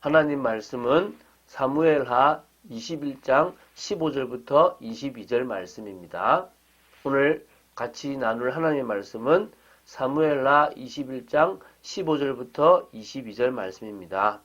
하나님 말씀은 사무엘하 21장 15절부터 22절 말씀입니다. 오늘 같이 나눌 하나님의 말씀은 사무엘하 21장 15절부터 22절 말씀입니다.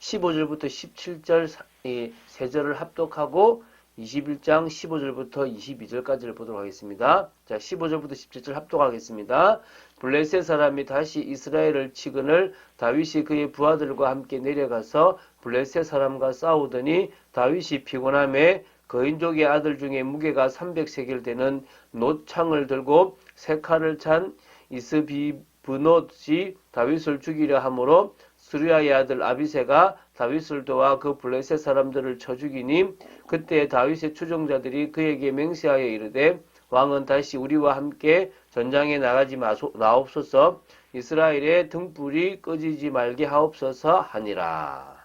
15절부터 17절 이 세 절을 합독하고 21장 15절부터 22절까지를 보도록 하겠습니다. 자, 15절부터 17절 합독하겠습니다. 블레셋 사람이 다시 이스라엘을 치근을 다윗이 그의 부하들과 함께 내려가서 블레셋 사람과 싸우더니 다윗이 피곤함에 거인족의 아들 중에 무게가 300세겔 되는 노창을 들고 세 칼을 찬 이스비브노시 다윗을 죽이려 하므로 수리아의 아들 아비세가 다윗을 도와 그 블레셋 사람들을 쳐 죽이니 그때 다윗의 추종자들이 그에게 맹세하여 이르되 왕은 다시 우리와 함께 전장에 나가지 마소, 나옵소서 이스라엘의 등불이 꺼지지 말게 하옵소서 하니라.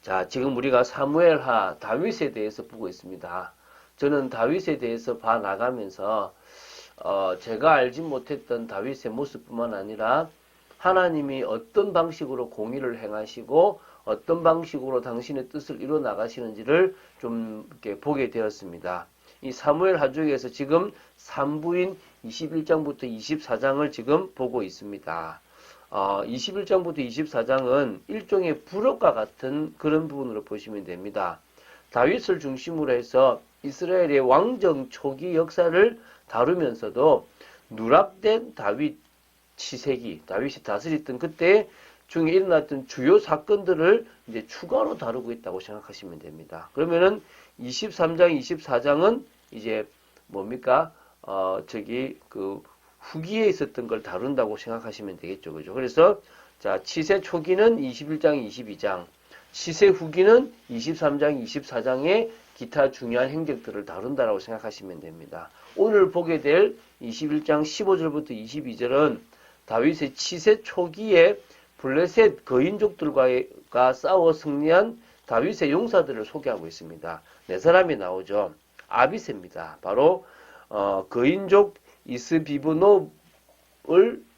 자, 지금 우리가 사무엘하 다윗에 대해서 보고 있습니다. 저는 다윗에 대해서 봐 나가면서 어, 제가 알지 못했던 다윗의 모습뿐만 아니라 하나님이 어떤 방식으로 공의를 행하시고 어떤 방식으로 당신의 뜻을 이뤄 나가시는지를 좀 이렇게 보게 되었습니다. 이 사무엘 하중에서 지금 3부인 21장부터 24장을 지금 보고 있습니다. 어, 21장부터 24장은 일종의 부록과 같은 그런 부분으로 보시면 됩니다. 다윗을 중심으로 해서 이스라엘의 왕정 초기 역사를 다루면서도 누락된 다윗 치세기, 다윗이 다스렸던 그때 중에 일어났던 주요 사건들을 이제 추가로 다루고 있다고 생각하시면 됩니다. 그러면은 23장, 24장은 이제 뭡니까? 어, 저기 그 후기에 있었던 걸 다룬다고 생각하시면 되겠죠. 그죠? 그래서 자, 치세 초기는 21장, 22장, 치세 후기는 23장, 24장의 기타 중요한 행적들을 다룬다라고 생각하시면 됩니다. 오늘 보게 될 21장 15절부터 22절은 다윗의 치세 초기에 블레셋 거인족들과 싸워 승리한 다윗의 용사들을 소개하고 있습니다. 네 사람이 나오죠. 아비세입니다. 바로 어, 거인족 이스비브노를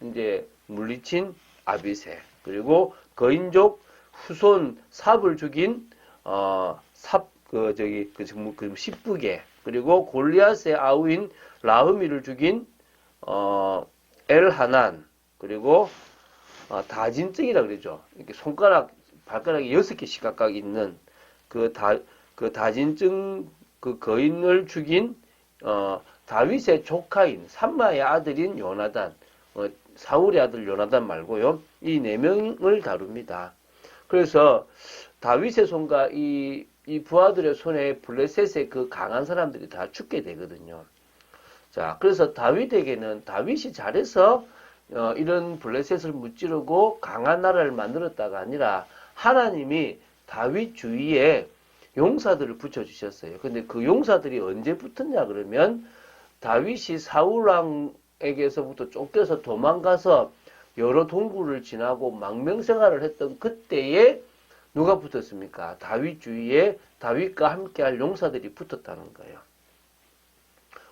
이제 물리친 아비세 그리고 거인족 후손 삽을 죽인 어, 삽그 저기 그 그 십부계 그리고 골리앗의 아우인 라흐미를 죽인 어, 엘하난 그리고 어, 다진증이라 그러죠. 이렇게 손가락 발가락이 여섯 개씩 각각 있는 그 다 그 다진증 그 거인을 죽인 어, 다윗의 조카인 삼마의 아들인 요나단 어, 사울의 아들 요나단 말고요 이 네 명을 다룹니다. 그래서 다윗의 손과 이, 이 부하들의 손에 블레셋의 그 강한 사람들이 다 죽게 되거든요. 자, 그래서 다윗에게는 다윗이 잘해서 어, 이런 블레셋을 무찌르고 강한 나라를 만들었다가 아니라 하나님이 다윗 주위에 용사들을 붙여주셨어요. 근데 그 용사들이 언제 붙었냐 그러면 다윗이 사울왕에게서부터 쫓겨서 도망가서 여러 동굴을 지나고 망명생활을 했던 그때에 누가 붙었습니까? 다윗 주위에 다윗과 함께할 용사들이 붙었다는 거예요.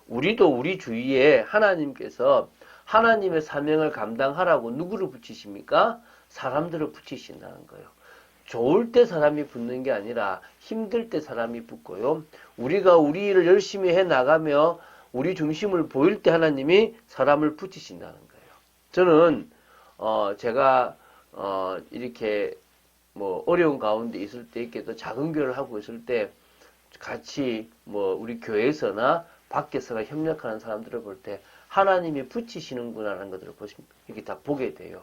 우리도 우리 주위에 하나님께서 하나님의 사명을 감당하라고 누구를 붙이십니까? 사람들을 붙이신다는 거예요. 좋을 때 사람이 붙는 게 아니라 힘들 때 사람이 붙고요. 우리가 우리 일을 열심히 해 나가며 우리 중심을 보일 때 하나님이 사람을 붙이신다는 거예요. 저는 어 제가 어 이렇게 뭐 어려운 가운데 있을 때 이렇게 또 작은 교회를 하고 있을 때 같이 뭐 우리 교회에서나 밖에서나 협력하는 사람들을 볼때 하나님이 붙이시는구나라는 것들을 보시면 이렇게 다 보게 돼요.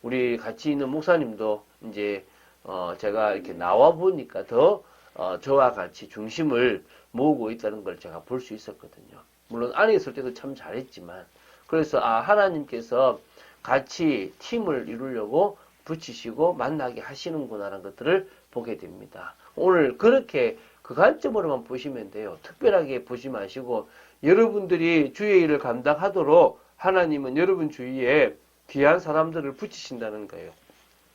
우리 같이 있는 목사님도 이제 어 제가 이렇게 나와 보니까 더 어, 저와 같이 중심을 모으고 있다는 걸 제가 볼 수 있었거든요. 물론 안에 있을 때도 참 잘했지만 그래서 아 하나님께서 같이 팀을 이루려고 붙이시고 만나게 하시는구나라는 것들을 보게 됩니다. 오늘 그렇게 그 관점으로만 보시면 돼요. 특별하게 보지 마시고 여러분들이 주의 일을 감당하도록 하나님은 여러분 주위에 귀한 사람들을 붙이신다는 거예요.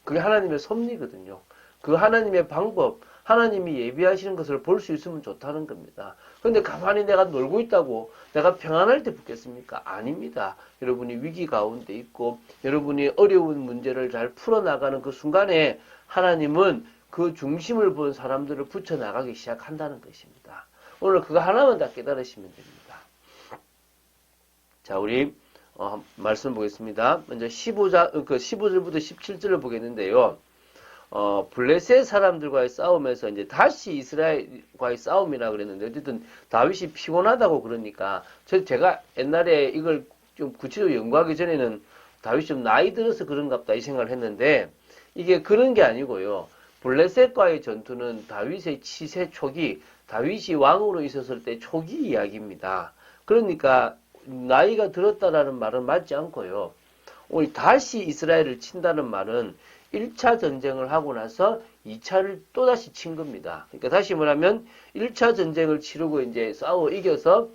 그게 하나님의 섭리거든요. 그 하나님의 방법, 하나님이 예비하시는 것을 볼 수 있으면 좋다는 겁니다. 근데 가만히 내가 놀고 있다고 내가 평안할 때 붙겠습니까? 아닙니다. 여러분이 위기 가운데 있고 여러분이 어려운 문제를 잘 풀어나가는 그 순간에 하나님은 그 중심을 본 사람들을 붙여나가기 시작한다는 것입니다. 오늘 그거 하나만 다 깨달으시면 됩니다. 자, 우리 어, 말씀 보겠습니다. 먼저 15장, 그 15절부터 17절을 보겠는데요. 어, 블레셋 사람들과의 싸움에서 이제 다시 이스라엘과의 싸움이라 그랬는데 어쨌든 다윗이 피곤하다고 그러니까 저 제가 옛날에 이걸 좀 구체적으로 연구하기 전에는 다윗이 좀 나이 들어서 그런갑다 이 생각을 했는데 이게 그런 게 아니고요. 블레셋과의 전투는 다윗의 치세 초기, 다윗이 왕으로 있었을 때 초기 이야기입니다. 그러니까 나이가 들었다라는 말은 맞지 않고요. 오늘 다시 이스라엘을 친다는 말은 1차 전쟁을 하고 나서 2차를 또다시 친 겁니다. 그러니까 다시 말하면 1차 전쟁을 치르고 이제 싸워 이겨서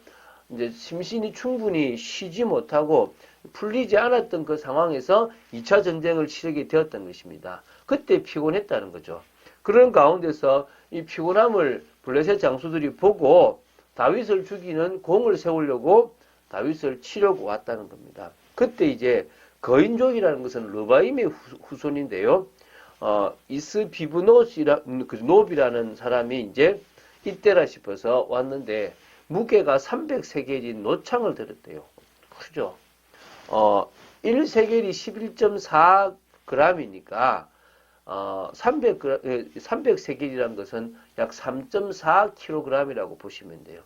이제 심신이 충분히 쉬지 못하고 풀리지 않았던 그 상황에서 2차 전쟁을 치르게 되었던 것입니다. 그때 피곤했다는 거죠. 그런 가운데서 이 피곤함을 블레셋 장수들이 보고 다윗을 죽이는 공을 세우려고 다윗을 치려고 왔다는 겁니다. 그때 이제 거인족이라는 것은 르바임의 후- 후손인데요. 어, 이스비브노스라 그 노비라는 사람이 이제 이때라 싶어서 왔는데 무게가 300세겔인 노창을 들었대요. 크죠? 어, 1세겔이 11.4g이니까 어, 300 300세겔이라는 것은 약 3.4kg이라고 보시면 돼요.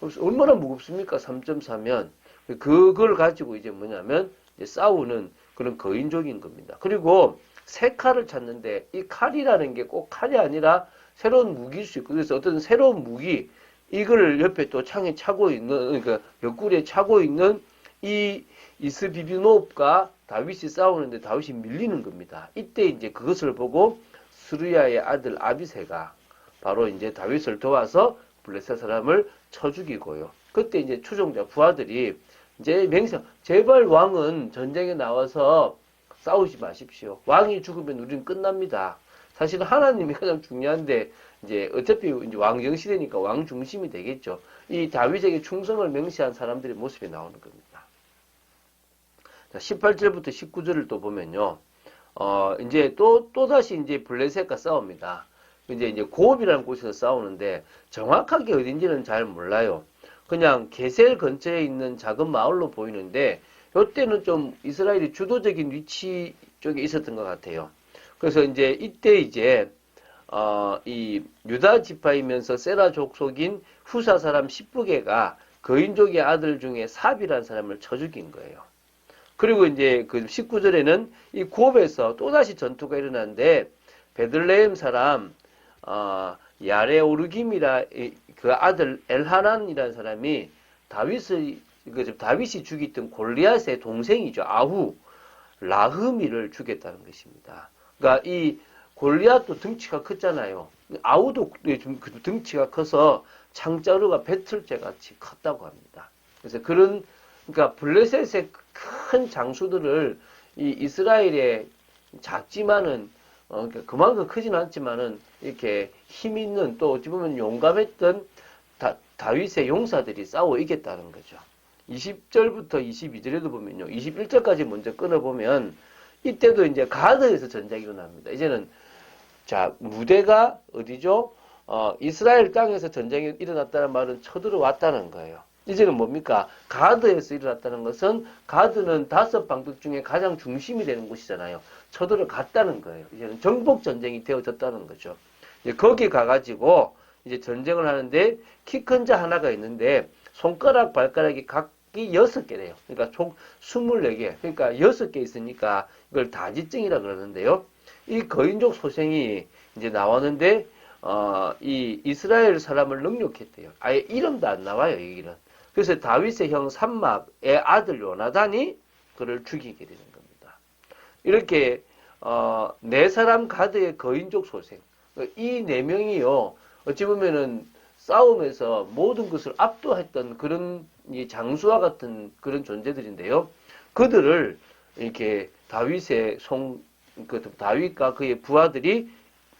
얼마나 무겁습니까? 3.4면 그걸 가지고 이제 뭐냐면 이제 싸우는 그런 거인족인 겁니다. 그리고 새 칼을 찾는데 이 칼이라는 게 꼭 칼이 아니라 새로운 무기일 수 있고 그래서 어떤 새로운 무기 이걸 옆에 또 창에 차고 있는 그러니까 옆구리에 차고 있는 이 이스비비노프가 다윗이 싸우는데 다윗이 밀리는 겁니다. 이때 이제 그것을 보고 스루야의 아들 아비세가 바로 이제 다윗을 도와서 블레셋 사람을 쳐 죽이고요. 그때 이제 추종자 부하들이 이제 맹세 제발 왕은 전쟁에 나와서 싸우지 마십시오. 왕이 죽으면 우리는 끝납니다. 사실 하나님이 가장 중요한데 이제 어차피 이제 왕정 시대니까 왕 중심이 되겠죠. 이 다윗에게 충성을 맹세한 사람들의 모습이 나오는 겁니다. 자, 18절부터 19절을 또 보면요. 어, 이제 또, 또다시 이제 블레셋과 싸웁니다. 이제 이제 고업이라는 곳에서 싸우는데 정확하게 어딘지는 잘 몰라요. 그냥 게셀 근처에 있는 작은 마을로 보이는데 이때는 좀 이스라엘이 주도적인 위치 쪽에 있었던 것 같아요. 그래서 이제 이때 이제 어, 이 유다 지파이면서 세라 족속인 후사 사람 10부계가 거인족의 아들 중에 삽이라는 사람을 쳐 죽인 거예요. 그리고 이제 그 19절에는 이 고업에서 또다시 전투가 일어났는데 베들레헴 사람 어, 야레 오르김이라 이- 그 아들 엘하난이라는 사람이 다윗의 그 다윗이 죽였던 골리앗의 동생이죠 아후 라흐미를 죽였다는 것입니다. 그러니까 이 골리앗도 등치가 컸잖아요. 아우도 좀그 등치가 커서 창자루가 배틀째 같이 컸다고 합니다. 그래서 그런 그러니까 블레셋의 큰 장수들을 이 이스라엘의 작지만은 어, 그러니까 그만큼 크진 않지만은 이렇게 힘 있는 또 어찌 보면 용감했던 다, 다윗의 용사들이 싸워 이겼다는 거죠. 20절부터 22절에도 보면요. 21절까지 먼저 끊어보면 이때도 이제 가드에서 전쟁이 일어납니다. 이제는 자 무대가 어디죠? 어, 이스라엘 땅에서 전쟁이 일어났다는 말은 쳐들어왔다는 거예요. 이제는 뭡니까? 가드에서 일어났다는 것은 가드는 다섯 방백 중에 가장 중심이 되는 곳이잖아요. 쳐들어갔다는 거예요. 이제는 정복 전쟁이 되어졌다는 거죠. 이제 거기 가가지고 이제 전쟁을 하는데 키 큰 자 하나가 있는데 손가락 발가락이 각기 여섯 개래요. 그러니까 총 24개. 그러니까 여섯 개 있으니까 이걸 다지증이라 그러는데요. 이 거인족 소생이 이제 나왔는데 어, 이 이스라엘 사람을 능욕했대요. 아예 이름도 안 나와요, 여기는. 그래서 다윗의 형 삼막의 아들 요나단이 그를 죽이게 되는. 이렇게 어, 네 사람 가드의 거인족 소생. 이 네 명이요. 어찌 보면은 싸움에서 모든 것을 압도했던 그런 이 장수와 같은 그런 존재들인데요. 그들을 이렇게 다윗의 송, 그 다윗과 그의 부하들이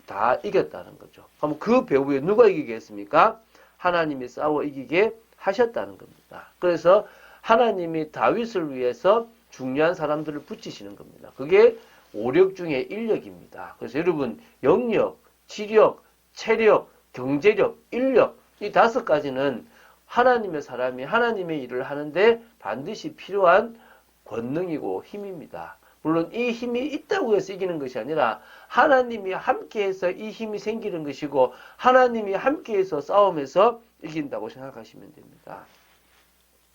다 이겼다는 거죠. 그럼 그 배후에 누가 이기겠습니까? 하나님이 싸워 이기게 하셨다는 겁니다. 그래서 하나님이 다윗을 위해서 중요한 사람들을 붙이시는 겁니다. 그게 오력 중에 인력입니다. 그래서 여러분 영력, 지력, 체력, 경제력, 인력 이 다섯 가지는 하나님의 사람이 하나님의 일을 하는데 반드시 필요한 권능이고 힘입니다. 물론 이 힘이 있다고 해서 이기는 것이 아니라 하나님이 함께해서 이 힘이 생기는 것이고 하나님이 함께해서 싸움에서 이긴다고 생각하시면 됩니다.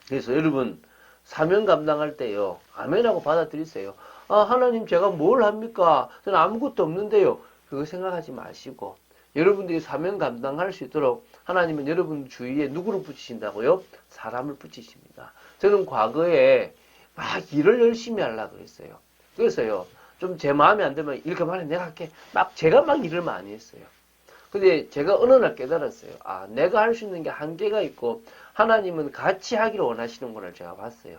그래서 여러분 사명 감당할 때요 아멘하고 받아들이세요. 아 하나님 제가 뭘 합니까? 저는 아무것도 없는데요. 그거 생각하지 마시고 여러분들이 사명 감당할 수 있도록 하나님은 여러분 주위에 누구를 붙이신다고요? 사람을 붙이십니다. 저는 과거에 막 일을 열심히 하려고 그랬어요. 그래서요, 좀 제 마음에 안 들면 일 그만해, 내가 할게. 막 제가 막 일을 많이 했어요. 근데 제가 어느 날 깨달았어요. 아, 내가 할 수 있는 게 한계가 있고, 하나님은 같이 하기를 원하시는 걸 제가 봤어요.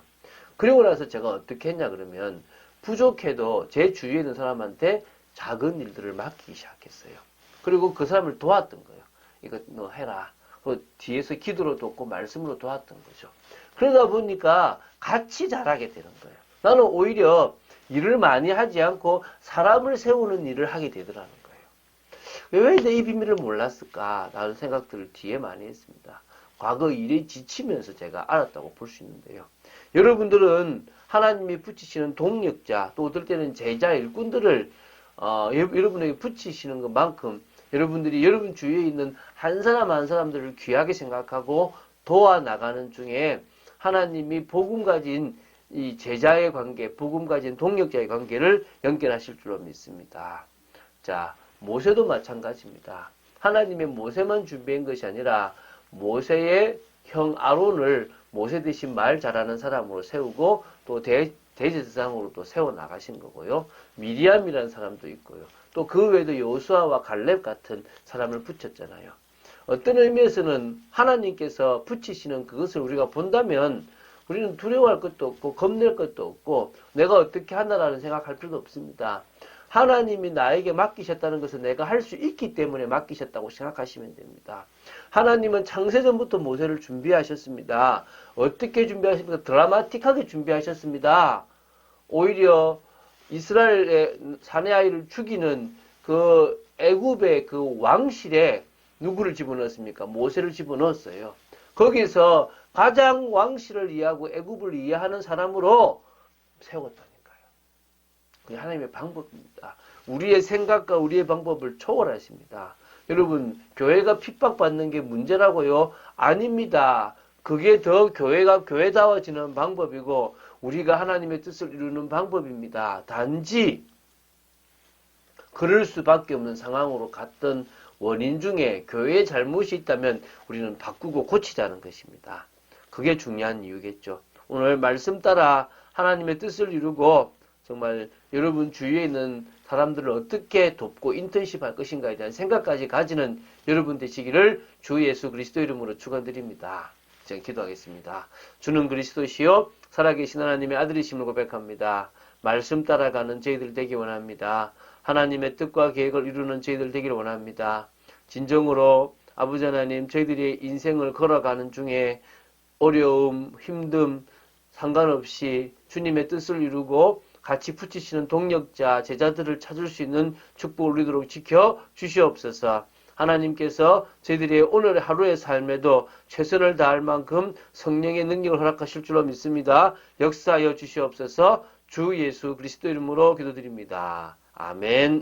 그리고 나서 제가 어떻게 했냐 그러면, 부족해도 제 주위에 있는 사람한테 작은 일들을 맡기기 시작했어요. 그리고 그 사람을 도왔던 거예요. 이거 너 해라. 그 뒤에서 기도로 돕고 말씀으로 도왔던 거죠. 그러다 보니까 같이 잘하게 되는 거예요. 나는 오히려 일을 많이 하지 않고 사람을 세우는 일을 하게 되더라는 거예요. 왜 내 이 비밀을 몰랐을까? 라는 생각들을 뒤에 많이 했습니다. 과거 일에 지치면서 제가 알았다고 볼 수 있는데요. 여러분들은 하나님이 붙이시는 동력자, 또 어떨 때는 제자 일꾼들을 어, 여러분에게 붙이시는 것만큼 여러분들이 여러분 주위에 있는 한 사람 한 사람들을 귀하게 생각하고 도와 나가는 중에 하나님이 복음 가진 이 제자의 관계, 복음 가진 동력자의 관계를 연결하실 줄로 믿습니다. 자, 모세도 마찬가지입니다. 하나님의 모세만 준비한 것이 아니라 모세의 형 아론을 모세 대신 말 잘하는 사람으로 세우고 또 대, 대제사장으로 또 세워 나가신 거고요. 미리암이라는 사람도 있고요. 또 그 외에도 여수아와 갈렙 같은 사람을 붙였잖아요. 어떤 의미에서는 하나님께서 붙이시는 그것을 우리가 본다면 우리는 두려워할 것도 없고 겁낼 것도 없고 내가 어떻게 하나라는 생각할 필요도 없습니다. 하나님이 나에게 맡기셨다는 것은 내가 할 수 있기 때문에 맡기셨다고 생각하시면 됩니다. 하나님은 창세전부터 모세를 준비하셨습니다. 어떻게 준비하십니까? 드라마틱하게 준비하셨습니다. 오히려 이스라엘의 사내 아이를 죽이는 그 애굽의 그 왕실에 누구를 집어넣었습니까? 모세를 집어넣었어요. 거기서 가장 왕실을 이해하고 애굽을 이해하는 사람으로. 그게 하나님의 방법입니다. 우리의 생각과 우리의 방법을 초월하십니다. 여러분, 교회가 핍박받는 게 문제라고요? 아닙니다. 그게 더 교회가 교회다워지는 방법이고 우리가 하나님의 뜻을 이루는 방법입니다. 단지 그럴 수밖에 없는 상황으로 갔던 원인 중에 교회의 잘못이 있다면 우리는 바꾸고 고치자는 것입니다. 그게 중요한 이유겠죠. 오늘 말씀 따라 하나님의 뜻을 이루고 정말 여러분 주위에 있는 사람들을 어떻게 돕고 인턴십 할 것인가에 대한 생각까지 가지는 여러분 되시기를 주 예수 그리스도 이름으로 축원드립니다. 제가 기도하겠습니다. 주는 그리스도시요 살아계신 하나님의 아들이심을 고백합니다. 말씀 따라가는 저희들 되기 원합니다. 하나님의 뜻과 계획을 이루는 저희들 되기를 원합니다. 진정으로 아버지 하나님 저희들이 인생을 걸어가는 중에 어려움, 힘듦 상관없이 주님의 뜻을 이루고 같이 붙이시는 동력자, 제자들을 찾을 수 있는 축복을 누리도록 지켜 주시옵소서. 하나님께서 저희들의 오늘 하루의 삶에도 최선을 다할 만큼 성령의 능력을 허락하실 줄로 믿습니다. 역사하여 주시옵소서 주 예수 그리스도 이름으로 기도드립니다. 아멘.